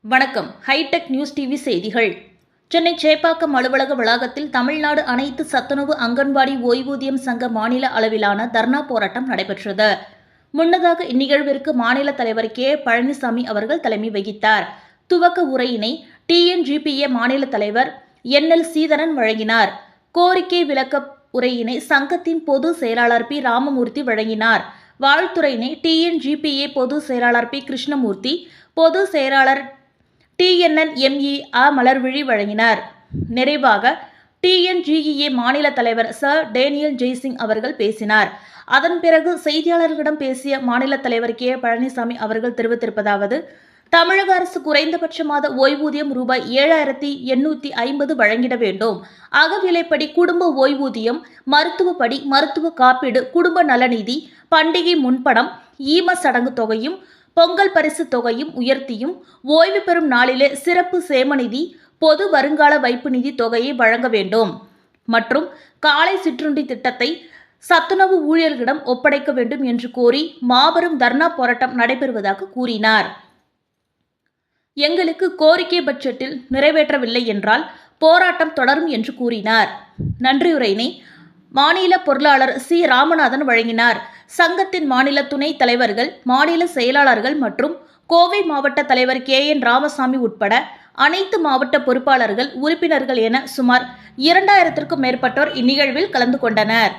வணக்கம். Hitech news TV செய்திகள். சென்னை சேப்பாக்கம் அலுவலக வளாகத்தில் தமிழ்நாடு அனைத்து சத்துணவு அங்கன்வாடி ஓய்வூதியம் சங்க மாநில அளவிலான தர்ணா போராட்டம் நடைபெற்றது. முன்னதாக இந்நிகழ்விற்கு மாநில தலைவர் கே. பழனிசாமி அவர்கள் தலைமை வகித்தார். துவக்க உரையினை டிஎன்ஜிபிஏ மாநில தலைவர் என் எல் சீதரன் வழங்கினார். கோரிக்கை விளக்க உரையினை சங்கத்தின் பொது செயலாளர் பி. ராமமூர்த்தி வழங்கினார். வாழ்த்துறையினை டிஎன்ஜிபிஏ பொது செயலாளர் பி. கிருஷ்ணமூர்த்தி பொது செயலாளர் டிஎன்என் எம்இ ஆ மலர்விழி வழங்கினார். நிறைவாக டிஎன்ஜிஇஏ மாநில தலைவர் ச டேனியல் ஜெய்சிங் அவர்கள் பேசினார். அதன் பிறகு செய்தியாளர்களிடம் பேசிய மாநில தலைவர் கே. பழனிசாமி அவர்கள் தெரிவித்திருப்பதாவது தமிழக அரசு குறைந்தபட்ச மாத ஓய்வூதியம் ரூபாய் ஏழாயிரத்தி எண்ணூற்றி ஐம்பது வழங்கிட வேண்டும். அகவிலைப்படி குடும்ப ஓய்வூதியம் மருத்துவப்படி மருத்துவ காப்பீடு குடும்ப நலநிதி பண்டிகை முன்பணம் ஈம சடங்கு தொகையும் பொங்கல் பரிசு தொகையும் உயர்த்தியும் ஓய்வு பெறும் நாளிலே சிறப்பு சேமநிதி பொது வருங்கால வைப்பு நிதி தொகையை வழங்க வேண்டும். மற்றும் காலை சிற்றுண்டி திட்டத்தை சத்துணவு ஊழியர்களிடம் ஒப்படைக்க வேண்டும் என்று கோரி மாபெரும் தர்ணா போராட்டம் நடைபெறுவதாக கூறினார். எங்களுக்கு கோரிக்கை பட்ஜெட்டில் நிறைவேற்றவில்லை என்றால் போராட்டம் தொடரும் என்று கூறினார். நன்றியுரையினை மாநில பொருளாளர் சி. ராமநாதன் வழங்கினார். சங்கத்தின் மாநில துணைத் தலைவர்கள் மாநில செயலாளர்கள் மற்றும் கோவை மாவட்ட தலைவர் கே. என். ராமசாமி உட்பட அனைத்து மாவட்ட பொறுப்பாளர்கள் உறுப்பினர்கள் என சுமார் இரண்டாயிரத்திற்கும் மேற்பட்டோர் இந்நிகழ்வில் கலந்து கொண்டனர்.